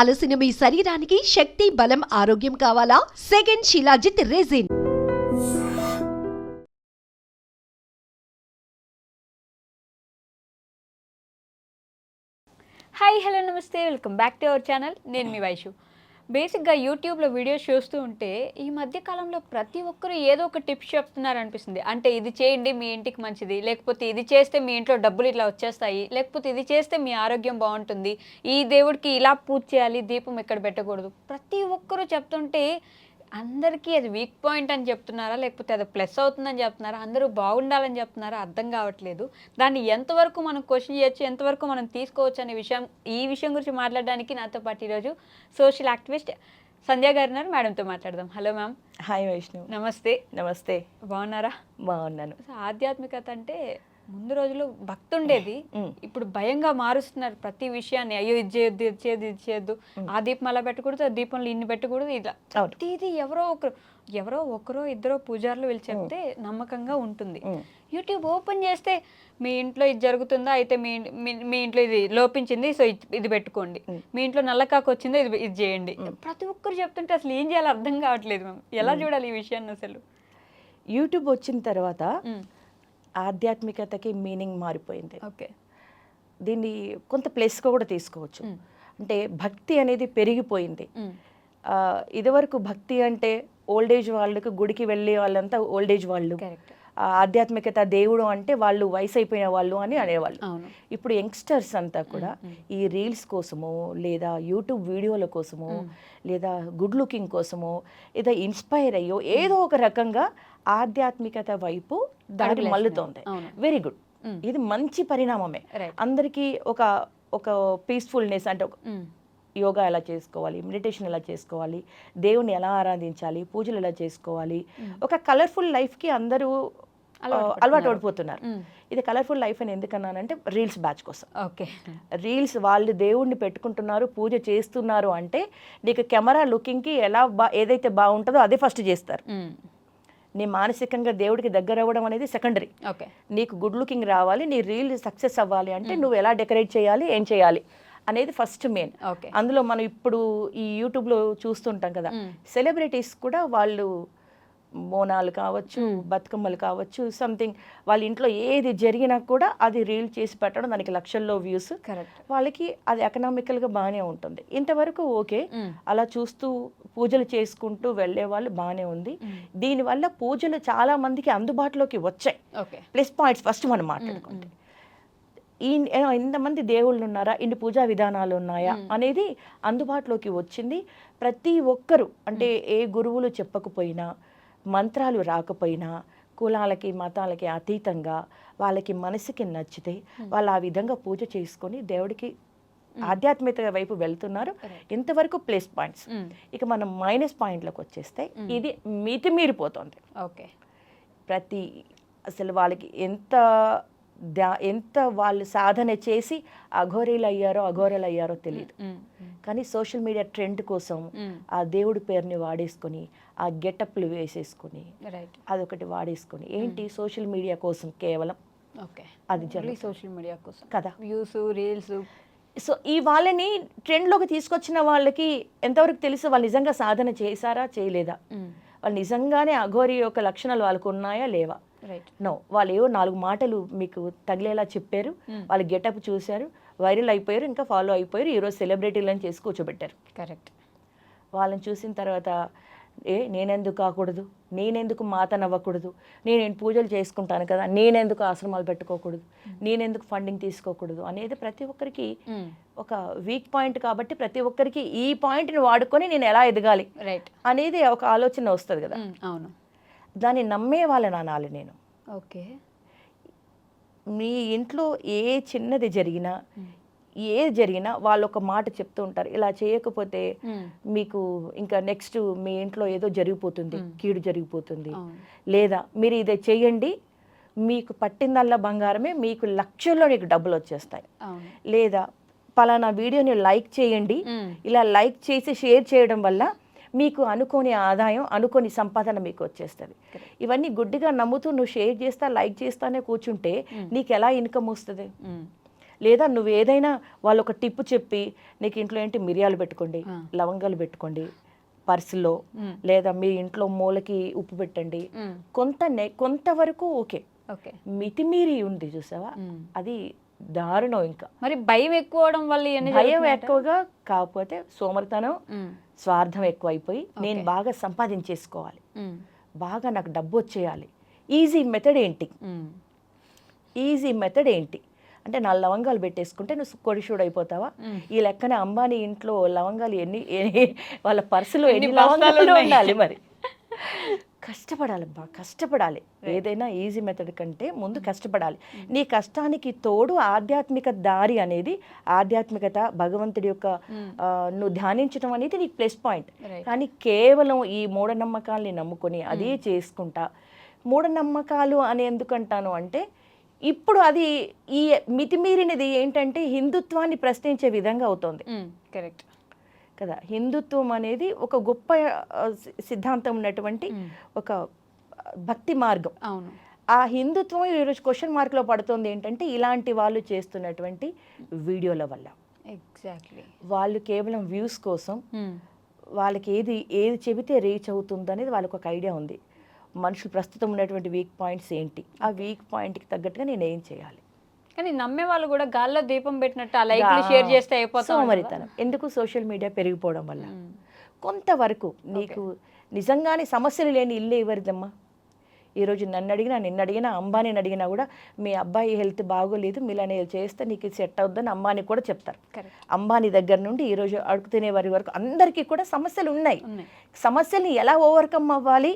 అలసిన మీ శరీరానికి శక్తి బలం ఆరోగ్యం కావాలా? Second shilajit resin. Hi hello నమస్తే. Welcome back to our channel నేను మీ వైషు. బేసిక్గా యూట్యూబ్లో వీడియోస్ చూస్తూ ఉంటే ఈ మధ్య కాలంలో ప్రతి ఒక్కరు ఏదో ఒక టిప్స్ చెప్తున్నారు అనిపిస్తుంది అంటే ఇది చేయండి మీ ఇంటికి మంచిది లేకపోతే ఇది చేస్తే మీ ఇంట్లో డబ్బులు ఇట్లా వచ్చేస్తాయి లేకపోతే ఇది చేస్తే మీ ఆరోగ్యం బాగుంటుంది ఈ దేవుడికి ఇలా పూజ చేయాలి దీపం ఇక్కడ పెట్టకూడదు. ప్రతి ఒక్కరూ చెప్తుంటే అందరికీ అది వీక్ పాయింట్ అని చెప్తున్నారా? లేకపోతే అది ప్లస్ అవుతుందని చెప్తున్నారా? అందరూ బాగుండాలని చెప్తున్నారా? అర్థం కావట్లేదు. దాన్ని ఎంతవరకు మనం క్వశ్చన్ చేయొచ్చు ఎంతవరకు మనం తీసుకోవచ్చు అనే విషయం ఈ విషయం గురించి మాట్లాడడానికి నాతో పాటు ఈరోజు సోషల్ యాక్టివిస్ట్ సంధ్య గారు ఉన్నారు. మేడంతో మాట్లాడదాం. హలో మ్యామ్ హాయ్ వైష్ణవ్ నమస్తే. నమస్తే. బాగున్నారా? బాగున్నాను. ఆధ్యాత్మికత అంటే ముందు రోజుల్లో భక్తి ఉండేది. ఇప్పుడు భయంగా మారుస్తున్నారు ప్రతి విషయాన్ని. అయ్యో ఇది చేయొద్దు ఇది చేయొద్దు ఇది చేయొద్దు. ఆ దీపం అలా పెట్టకూడదు ఆ దీపంలో ఇన్ని పెట్టకూడదు ఇలా. ప్రతిదీ ఎవరో ఒకరు ఎవరో ఒకరో ఇద్దరో పూజారులు వీళ్ళు చెప్తే నమ్మకంగా ఉంటుంది. యూట్యూబ్ ఓపెన్ చేస్తే మీ ఇంట్లో ఇది జరుగుతుందా అయితే మీ మీ- ఇంట్లో ఇది లోపించింది సో ఇది- పెట్టుకోండి. మీ ఇంట్లో నల్లకాకు వచ్చిందో ఇది ఇది చేయండి. ప్రతి ఒక్కరు చెప్తుంటే అసలు ఏం చేయాలో అర్థం కావట్లేదు మేము ఎలా చూడాలి ఈ విషయాన్ని అసలు? యూట్యూబ్ వచ్చిన తర్వాత. ఆధ్యాత్మికతకి మీనింగ్ మారిపోయింది. ఓకే. దీన్ని కొంత ప్లేస్గా కూడా తీసుకోవచ్చు. అంటే భక్తి అనేది పెరిగిపోయింది. ఇదివరకు భక్తి అంటే ఓల్డ్ ఏజ్ వాళ్ళకి గుడికి వెళ్ళే వాళ్ళంతా ఓల్డ్ ఏజ్ వాళ్ళు. ఆధ్యాత్మికత దేవుడు అంటే వాళ్ళు వయసు అయిపోయిన వాళ్ళు అని అనేవాళ్ళు. ఇప్పుడు యంగ్స్టర్స్ అంతా కూడా ఈ రీల్స్ కోసమో లేదా యూట్యూబ్ వీడియోల కోసమో లేదా గుడ్ లుకింగ్ కోసమో లేదా ఇన్స్పైర్ అయ్యో ఏదో ఒక రకంగా ఆధ్యాత్మికత వైపు దాడి మల్లుతోంది. Very good. ఇది మంచి పరిణామమే. అందరికీ ఒక ఒక పీస్ఫుల్నెస్ అంటే. యోగా ఎలా చేసుకోవాలి మెడిటేషన్ ఎలా చేసుకోవాలి దేవుని ఎలా ఆరాధించాలి పూజలు ఎలా చేసుకోవాలి ఒక కలర్ఫుల్ లైఫ్కి అందరూ అలవాటు పడిపోతున్నారు. ఇది కలర్ఫుల్ లైఫ్ అని ఎందుకన్నానంటే రీల్స్ బ్యాచ్ కోసం ఓకే రీల్స్ వాళ్ళు దేవుణ్ణి పెట్టుకుంటున్నారు పూజ చేస్తున్నారు అంటే నీకు కెమెరా లుకింగ్కి ఎలా బా ఏదైతే బాగుంటుందో అదే ఫస్ట్ చేస్తారు. నీ మానసికంగా దేవుడికి దగ్గర అవ్వడం అనేది సెకండరీ ఓకే నీకు గుడ్ లుకింగ్ రావాలి నీ రీల్ సక్సెస్ అవ్వాలి అంటే నువ్వు ఎలా డెకరేట్ చేయాలి ఏం చేయాలి అనేది ఫస్ట్ మెయిన్ ఓకే అందులో మనం ఇప్పుడు ఈ యూట్యూబ్లో చూస్తుంటాం కదా సెలబ్రిటీస్ కూడా వాళ్ళు బోనాలు కావచ్చు బతుకమ్మలు కావచ్చు సంథింగ్ వాళ్ళ ఇంట్లో ఏది జరిగినా కూడా అది రీల్ చేసి పెట్టడం దానికి లక్షల్లో వ్యూస్ కరెక్ట్ వాళ్ళకి అది ఎకనామికల్గా బాగానే ఉంటుంది. ఇంతవరకు ఓకే. అలా చూస్తూ పూజలు చేసుకుంటూ వెళ్ళే వాళ్ళు బాగానే ఉంది. దీనివల్ల పూజలు చాలా మందికి అందుబాటులోకి వచ్చాయి. ఓకే. ప్లస్ పాయింట్స్ ఫస్ట్ మనం మాట్లాడుకుంటే. ఈ ఇంతమంది దేవుళ్ళు ఉన్నారా? ఇన్ని పూజా విధానాలు ఉన్నాయా? అనేది అందుబాటులోకి వచ్చింది. ప్రతి ఒక్కరు అంటే ఏ గురువులు చెప్పకపోయినా మంత్రాలు రాకపోయినా కులాలకి మతాలకి అతీతంగా వాళ్ళకి మనసుకి నచ్చితే వాళ్ళు ఆ విధంగా పూజ చేసుకొని దేవుడికి ఆధ్యాత్మికత వైపు వెళ్తున్నారు. ఇంతవరకు ప్లస్ పాయింట్స్. ఇక మనం మైనస్ పాయింట్లకు వచ్చేస్తే ఇది మితిమీరిపోతుంది. ఓకే. ప్రతి అసలు వాళ్ళకి ఎంత దా ఎంత వాళ్ళు సాధన చేసి అఘోరీలు అయ్యారో అఘోరలు అయ్యారో తెలియదు. కానీ సోషల్ మీడియా ట్రెండ్ కోసం. ఆ దేవుడి పేరుని వాడేసుకొని ఆ గెటప్లు వేసేసుకొని రైట్ అదొకటి వాడేసుకొని ఏంటి సోషల్ మీడియా కోసం కేవలం? ఓకే. అది ఓన్లీ సోషల్ మీడియా కోసం. కదా? వ్యూస్ రీల్స్ సో ఈ వాళ్ళని ట్రెండ్లోకి తీసుకొచ్చిన వాళ్ళకి ఎంతవరకు తెలుసు? వాళ్ళు నిజంగా సాధన చేశారా చేయలేదా? వాళ్ళు నిజంగానే అఘోరి యొక్క లక్షణాలు వాళ్ళకు ఉన్నాయా లేవా? రైట్. నో. వాళ్ళు ఏవో నాలుగు మాటలు మీకు తగిలేలా చెప్పారు. వాళ్ళు గెటప్ చూశారు. వైరల్ అయిపోయారు. ఇంకా ఫాలో అయిపోయారు. ఈరోజు సెలబ్రిటీలను చేసి కూర్చోబెట్టారు. కరెక్ట్. వాళ్ళని చూసిన తర్వాత ఏ నేనెందుకు కాకూడదు? నేనెందుకు మాత నవ్వకూడదు? నేను పూజలు చేసుకుంటాను కదా నేనెందుకు ఆశ్రమాలు పెట్టుకోకూడదు? నేనెందుకు ఫండింగ్ తీసుకోకూడదు? అనేది ప్రతి ఒక్కరికి ఒక వీక్ పాయింట్ కాబట్టి ప్రతి ఒక్కరికి ఈ పాయింట్ని వాడుకొని నేను ఎలా ఎదగాలి రైట్ అనేది ఒక ఆలోచన వస్తుంది కదా. అవును. దాన్ని నమ్మే వాళ్ళని అనాలి నేను. ఓకే. మీ ఇంట్లో ఏ చిన్నది జరిగినా ఏది జరిగినా వాళ్ళు ఒక మాట చెప్తూ ఉంటారు. ఇలా చేయకపోతే మీకు ఇంకా నెక్స్ట్ మీ ఇంట్లో ఏదో జరిగిపోతుంది కీడు జరిగిపోతుంది. లేదా మీరు ఇది చేయండి మీకు పట్టిందల్లా బంగారమే మీకు లక్షల్లో నీకు డబ్బులు వచ్చేస్తాయి లేదా పలానా వీడియోని లైక్ చేయండి. ఇలా లైక్ చేసి షేర్ చేయడం వల్ల మీకు అనుకోని ఆదాయం అనుకోని సంపాదన మీకు వచ్చేస్తుంది ఇవన్నీ గుడ్డిగా నమ్ముతూ నువ్వు షేర్ చేస్తా లైక్ చేస్తానే కూర్చుంటే నీకు ఎలా ఇన్కమ్ వస్తుంది. లేదా నువ్వు ఏదైనా వాళ్ళు ఒక టిప్ చెప్పి నీకు ఇంట్లో ఏంటి మిరియాలు పెట్టుకోండి. లవంగాలు పెట్టుకోండి పర్సులో. లేదా మీ ఇంట్లో మూలకి ఉప్పు పెట్టండి. కొంత కొంతవరకు ఓకే ఓకే మితిమీరి ఉంది చూసావా. అది దారుణం ఇంకా మరి భయం ఎక్కువ అవడం వల్ల భయం? ఎక్కువగా కాకపోతే సోమరితనం. స్వార్థం ఎక్కువైపోయి నేను ఓకే. బాగా సంపాదించేసుకోవాలి. బాగా నాకు డబ్బు వచ్చేయాలి ఈజీ మెథడ్ ఏంటి. ఈజీ మెథడ్ ఏంటి అంటే నా లవంగాలు పెట్టేసుకుంటే నువ్వు కొడిషుడు అయిపోతావా. ఈ లెక్కన అంబానీ ఇంట్లో లవంగాలు ఎన్ని వాళ్ళ పర్సులో ఎన్ని లవంగాలు? ఉండాలి మరి? కష్టపడాలి బా కష్టపడాలి. ఏదైనా ఈజీ మెథడ్ కంటే ముందు కష్టపడాలి. నీ కష్టానికి తోడు ఆధ్యాత్మిక దారి అనేది ఆధ్యాత్మికత భగవంతుడి యొక్క నువ్వు ధ్యానించడం అనేది నీకు ప్లస్ పాయింట్. కానీ కేవలం ఈ మూఢనమ్మకాల్ని నమ్ముకొని అదే చేసుకుంటా మూఢనమ్మకాలు అని ఎందుకంటాను అంటే ఇప్పుడు అది ఈ మితిమీరినది ఏంటంటే హిందుత్వాన్ని ప్రశ్నించే విధంగా అవుతోంది. కరెక్ట్. కదా హిందుత్వం అనేది ఒక గొప్ప సిద్ధాంతం ఉన్నటువంటి. ఒక భక్తి మార్గం. అవును. ఆ హిందుత్వం ఈరోజు క్వశ్చన్ మార్క్లో పడుతుంది ఏంటంటే ఇలాంటి వాళ్ళు చేస్తున్నటువంటి వీడియోల వల్ల. ఎగ్జాక్ట్లీ వాళ్ళు కేవలం వ్యూస్ కోసం వాళ్ళకి ఏది ఏది చెబితే రీచ్ అవుతుంది అనేది వాళ్ళకి ఒక ఐడియా ఉంది. మనుషులు ప్రస్తుతం ఉన్నటువంటి వీక్ పాయింట్స్ ఏంటి? ఆ వీక్ పాయింట్కి తగ్గట్టుగా నేను ఏం చేయాలి? కానీ నమ్మే వాళ్ళు కూడా గాల్లో దీపం పెట్టినట్టు ఆ లైక్లు షేర్ చేస్తే అయిపోతాం సోమరితనం. ఎందుకు సోషల్ మీడియా పెరిగిపోవడం వల్ల? కొంతవరకు నీకు నిజంగానే సమస్యలు లేని ఇల్లు ఎవరిదమ్మా? ఈరోజు నన్ను అడిగినా నిన్ను అడిగినా అంబానీని అడిగినా కూడా మీ అబ్బాయి హెల్త్ బాగోలేదు మీలానే చేస్తే నీకు ఇది సెట్ అవుద్దని అంబానీ కూడా చెప్తారు. అంబానీ దగ్గర నుండి ఈరోజు అడుగు తినే వారి వరకు అందరికీ కూడా సమస్యలు ఉన్నాయి. ఉన్నాయి. సమస్యల్ని ఎలా ఓవర్కమ్ అవ్వాలి?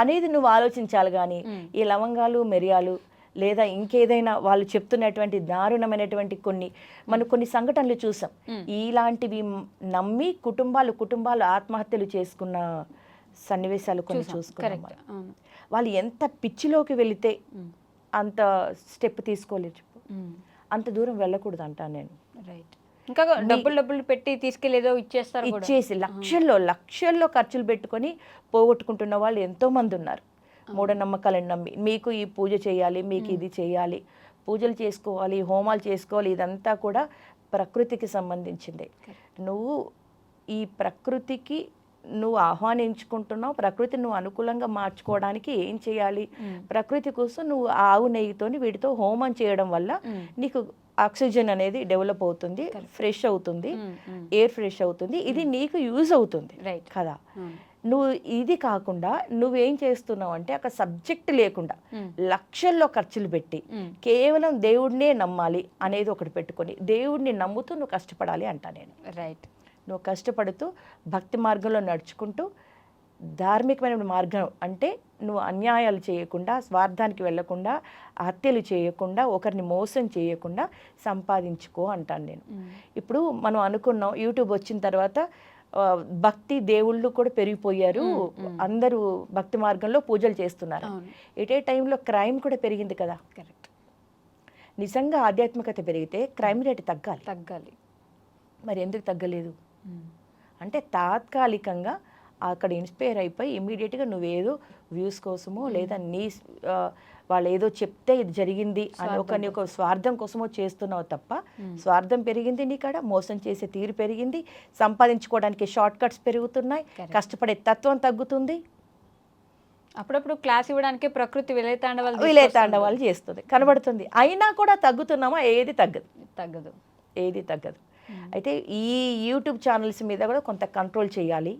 అనేది నువ్వు ఆలోచించాలి కానీ. ఈ లవంగాలు మిరియాలు లేదా ఇంకేదైనా వాళ్ళు చెప్తున్నటువంటి దారుణమైనటువంటి కొన్ని మనం కొన్ని సంఘటనలు చూసాం. ఇలాంటివి నమ్మి కుటుంబాలు కుటుంబాలు ఆత్మహత్యలు చేసుకున్న సన్నివేశాలు కొన్ని చూసుకున్నాం వాళ్ళు ఎంత పిచ్చిలోకి వెళితే. అంత స్టెప్ తీసుకోలేదు చెప్పు. అంత దూరం వెళ్ళకూడదు అంటాను నేను రైట్ ఇంకా డబ్బులు డబ్బులు పెట్టి తీసుకెళ్ళేదో ఇచ్చేస్తారు ఇచ్చేసి లక్షల్లో లక్షల్లో ఖర్చులు పెట్టుకొని పోగొట్టుకుంటున్న వాళ్ళు ఎంతో మంది ఉన్నారు. మూఢనమ్మకాలను నమ్మి మీకు ఈ పూజ చేయాలి మీకు ఇది చేయాలి పూజలు చేసుకోవాలి హోమాలు చేసుకోవాలి ఇదంతా కూడా ప్రకృతికి సంబంధించిందే. నువ్వు ఈ ప్రకృతికి నువ్వు ఆహ్వానించుకుంటున్నావు ప్రకృతి నువ్వు అనుకూలంగా మార్చుకోవడానికి ఏం చేయాలి. ప్రకృతి కోసం నువ్వు ఆవు నెయ్యితోని వీటితో హోమం చేయడం వల్ల. నీకు ఆక్సిజన్ అనేది డెవలప్ అవుతుంది ఫ్రెష్ అవుతుంది. ఎయిర్ ఫ్రెష్ అవుతుంది ఇది నీకు యూజ్ అవుతుంది రైట్ కదా. నువ్వు ఇది కాకుండా నువ్వేం చేస్తున్నావు అంటే ఒక సబ్జెక్ట్ లేకుండా. లక్షల్లో ఖర్చులు పెట్టి. కేవలం దేవుడినే నమ్మాలి అనేది ఒకటి పెట్టుకొని దేవుడిని నమ్ముతూ నువ్వు కష్టపడాలి అంటా నేను రైట్ నువ్వు కష్టపడుతూ భక్తి మార్గంలో నడుచుకుంటూ ధార్మికమైన మార్గం అంటే నువ్వు అన్యాయాలు చేయకుండా స్వార్థానికి వెళ్ళకుండా హత్యలు చేయకుండా ఒకరిని మోసం చేయకుండా సంపాదించుకో అంటాను నేను. ఇప్పుడు మనం అనుకున్నాం యూట్యూబ్ వచ్చిన తర్వాత భక్తి దేవుళ్ళు కూడా పెరిగిపోయారు. అందరూ భక్తి మార్గంలో పూజలు చేస్తున్నారు. ఇటే టైంలో క్రైమ్ కూడా పెరిగింది కదా. కరెక్ట్. నిజంగా ఆధ్యాత్మికత పెరిగితే క్రైమ్ రేట్ తగ్గాలి. తగ్గాలి. మరి ఎందుకు తగ్గలేదు. అంటే తాత్కాలికంగా అక్కడ ఇన్స్పైర్ అయిపోయి ఇమీడియట్గా నువ్వేదో వ్యూస్ కోసమో లేదా నీ వాళ్ళు ఏదో చెప్తే ఇది జరిగింది అని ఒక నీ ఒక స్వార్థం కోసమో చేస్తున్నావు తప్ప స్వార్థం పెరిగింది నీ కాడ మోసం చేసే తీరు పెరిగింది సంపాదించుకోవడానికి షార్ట్ కట్స్ పెరుగుతున్నాయి. కష్టపడే తత్వం తగ్గుతుంది. అప్పుడప్పుడు క్లాస్ ఇవ్వడానికి ప్రకృతి విలయతాండవాలు విలే తీసుకొస్తుంది. తాండవాలు చేస్తుంది. కనబడుతుంది. అయినా కూడా తగ్గుతున్నామా? ఏది తగ్గదు. తగ్గదు. ఏది తగ్గదు. అయితే ఈ యూట్యూబ్ ఛానల్స్ మీద కూడా కొంత కంట్రోల్ చేయాలి.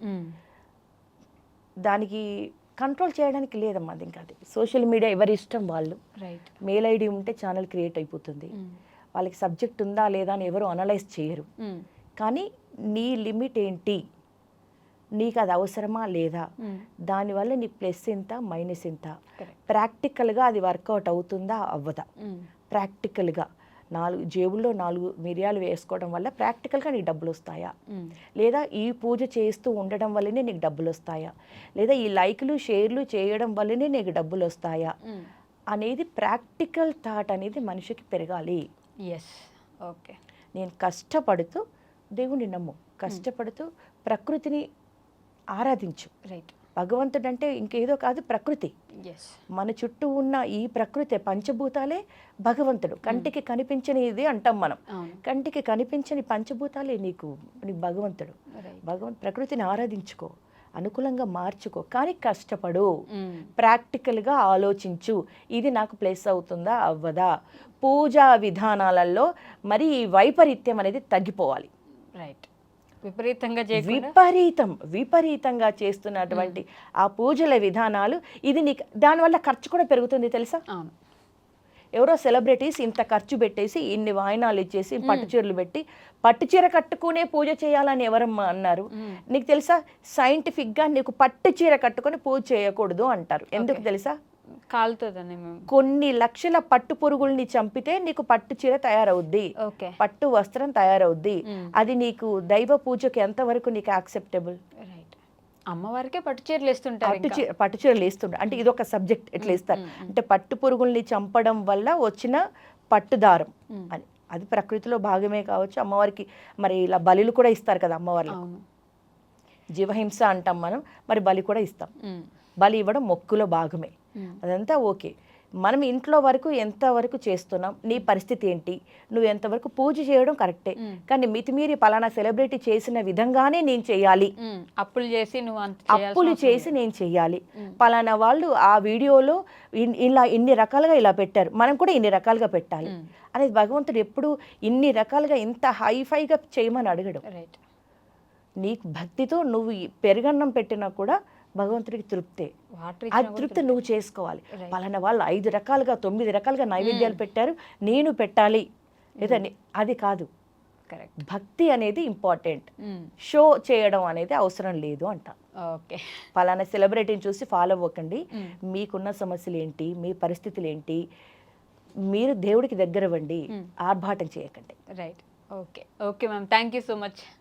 దానికి కంట్రోల్ చేయడానికి లేదమ్మా అది ఇంకా అది. సోషల్ మీడియా ఎవరి ఇష్టం వాళ్ళు. రైట్ మెయిల్ ఐడి ఉంటే ఛానల్ క్రియేట్ అయిపోతుంది. మ్మ్. వాళ్ళకి సబ్జెక్ట్ ఉందా లేదా అని ఎవరు అనలైజ్ చేయరు. మ్మ్. కానీ నీ లిమిట్ ఏంటి? నీకు అది అవసరమా లేదా? మ్మ్. దానివల్ల నీ ప్లస్ ఎంత మైనస్ ఎంత. ప్రాక్టికల్గా అది వర్కౌట్ అవుతుందా? అవ్వదా. ప్రాక్టికల్గా. నాలుగు జేబుల్లో నాలుగు మిరియాలు వేసుకోవడం వల్ల ప్రాక్టికల్గా నీకు డబ్బులు వస్తాయా. లేదా ఈ పూజ చేస్తూ ఉండడం వల్లనే నీకు డబ్బులు వస్తాయా లేదా ఈ లైక్లు షేర్లు చేయడం వల్లనే నీకు డబ్బులు వస్తాయా. అనేది ప్రాక్టికల్ థాట్ అనేది మనిషికి పెరగాలి. ఎస్ ఓకే నేను కష్టపడుతూ దేవుణ్ణి నమ్ము. కష్టపడుతూ ప్రకృతిని ఆరాధించు. రైట్ భగవంతుడు అంటే ఇంకేదో కాదు ప్రకృతి. మన చుట్టూ ఉన్న ఈ ప్రకృతి పంచభూతాలే భగవంతుడు. కంటికి కనిపించని ఇది అంటాం మనం. కంటికి కనిపించని పంచభూతాలే నీకు నీ భగవంతుడు. భగవంత్ ప్రకృతిని ఆరాధించుకో అనుకూలంగా మార్చుకో కానీ కష్టపడు. Mm. ప్రాక్టికల్గా ఆలోచించు. ఇది నాకు ప్లేస్ అవుతుందా అవ్వదా? పూజా విధానాలలో మరి ఈ వైపరీత్యం అనేది తగ్గిపోవాలి. రైట్ విపరీతంగా విపరీతం విపరీతంగా చేస్తున్నటువంటి ఆ పూజల విధానాలు ఇది నీకు దానివల్ల ఖర్చు కూడా పెరుగుతుంది తెలుసా? అవును. ఎవరో సెలబ్రిటీస్ ఇంత ఖర్చు పెట్టేసి ఇన్ని వాయినాలు ఇచ్చేసి పట్టు చీరలు పెట్టి పట్టు చీర కట్టుకునే పూజ చేయాలని ఎవరమ్మా అన్నారు. నీకు తెలుసా? సైంటిఫిక్గా నీకు పట్టు చీర కట్టుకొని పూజ చేయకూడదు అంటారు. ఎందుకు తెలుసా? కాలుతుందని కొన్ని లక్షల పట్టు పురుగుల్ని చంపితే నీకు పట్టు చీర తయారవుద్ది. ఓకే. పట్టు వస్త్రం తయారవుద్ది. అది నీకు దైవ పూజకి ఎంతవరకు నీకు యాక్సెప్టబుల్? రైట్. అమ్మవారికే పట్టు చీరలు ఇస్తుంటారు పట్టు. చీర పట్టు చీరలు వేస్తుండే అంటే ఇది ఒక సబ్జెక్ట్ ఎట్లా ఇస్తారు? అంటే పట్టు పురుగుల్ని చంపడం వల్ల వచ్చిన పట్టుదారం. అని. అది ప్రకృతిలో భాగమే కావచ్చు. అమ్మవారికి మరి ఇలా బలులు కూడా ఇస్తారు కదా అమ్మవారికి అవును. జీవహింస అంటాం మనం మరి బలి కూడా ఇస్తాం. బలి ఇవ్వడం మొక్కులో భాగమే. అదంతా ఓకే. మనం ఇంట్లో వరకు ఎంతవరకు చేస్తున్నాం నీ పరిస్థితి ఏంటి నువ్వు ఎంతవరకు పూజ చేయడం కరెక్టే. Mm. కానీ మితిమీరి పలానా సెలబ్రిటీ చేసిన విధంగానే నేను చేయాలి. Mm. అప్పులు చేసి నువ్వు అప్పులు చేసి నేను చెయ్యాలి పలానా వాళ్ళు ఆ వీడియోలో ఇలా ఇన్ని రకాలుగా ఇలా పెట్టారు. మనం కూడా ఇన్ని రకాలుగా పెట్టాలి. అనేది భగవంతుడు ఎప్పుడు ఇన్ని రకాలుగా ఇంత హైఫైగా చేయమని అడగడు. రైట్ నీకు భక్తితో నువ్వు పెరుగన్నం పెట్టినా కూడా భగవంతుడికి తృప్తే. ఆ తృప్తి నువ్వు చేసుకోవాలి. పలానా వాళ్ళు ఐదు రకాలుగా తొమ్మిది రకాలుగా నైవేద్యాలు పెట్టారు. నేను పెట్టాలి. లేదా నే- అది కాదు. కరెక్ట్ భక్తి అనేది ఇంపార్టెంట్. షో చేయడం అనేది అవసరం లేదు అంట. ఓకే. పలానా సెలబ్రిటీని చూసి ఫాలో అవ్వకండి. మీకున్న సమస్యలు ఏంటి మీ పరిస్థితులు ఏంటి మీరు దేవుడికి దగ్గర అవ్వండి. Mm. ఆర్భాటం చేయకండి. Right okay okay ma'am thank you so much